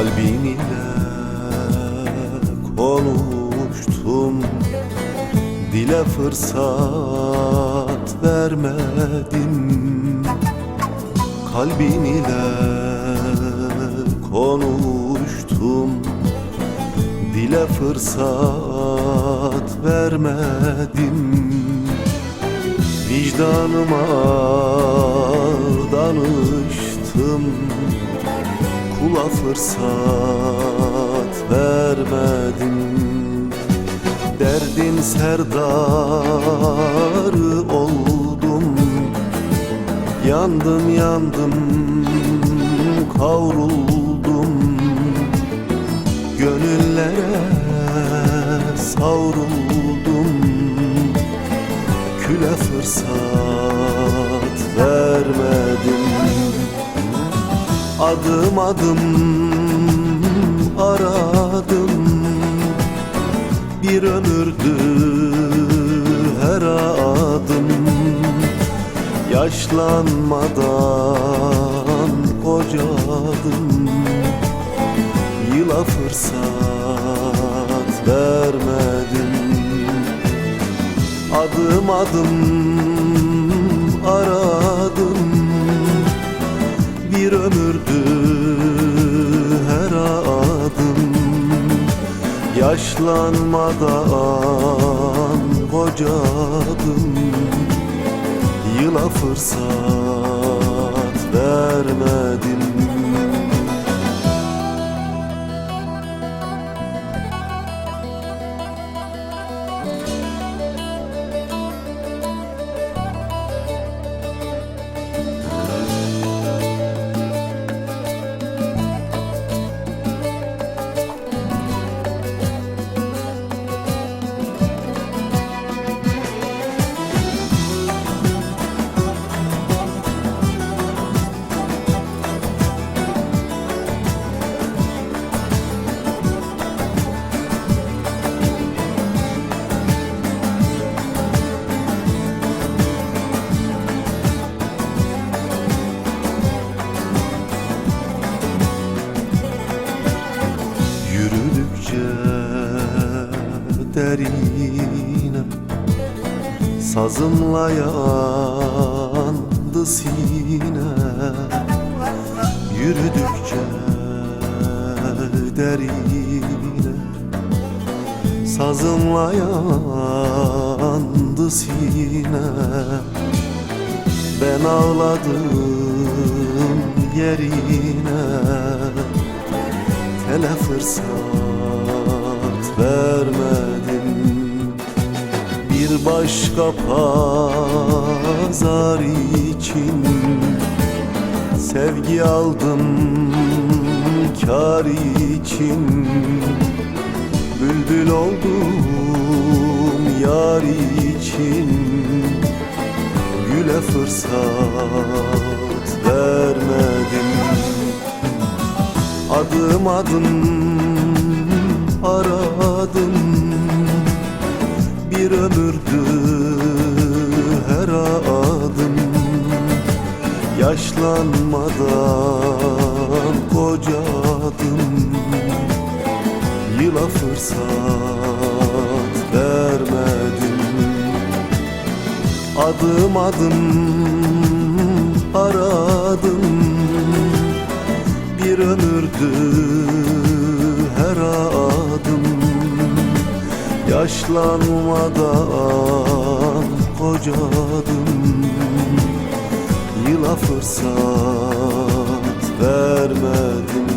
Kalbin ile konuştum. Dile fırsat vermedim. Kalbin ile konuştum. Dile fırsat vermedim. Vicdanıma danıştım Kula fırsat vermedim. Derdin serdarı oldum. Yandım yandım kavruldum. Gönüllere savruldum. Küle fırsat vermedim Adım adım aradım. Bir ömürdü her adım. Yaşlanmadan kocadım. Yıla fırsat vermedim. Adım adım aradım Bir ömürdü her adım. Yaşlanmadan kocadım. Yıla fırsat vermedim derine Sazımla yandı sine. Yürüdükçe derine Sazımla yandı sine. Ben ağladım yerine Hele fırsat vermedim Bir başka pazar için Sevgi aldım kar için. Bülbül oldum yar için. Güle fırsat vermedim. Adım adım aradım. Bir ömürdü Yaşlanmadan kocadım Yıla fırsat vermedim. Adım adım aradım bir ömürdü her adım. Yaşlanmadan kocadım fırsat vermedin.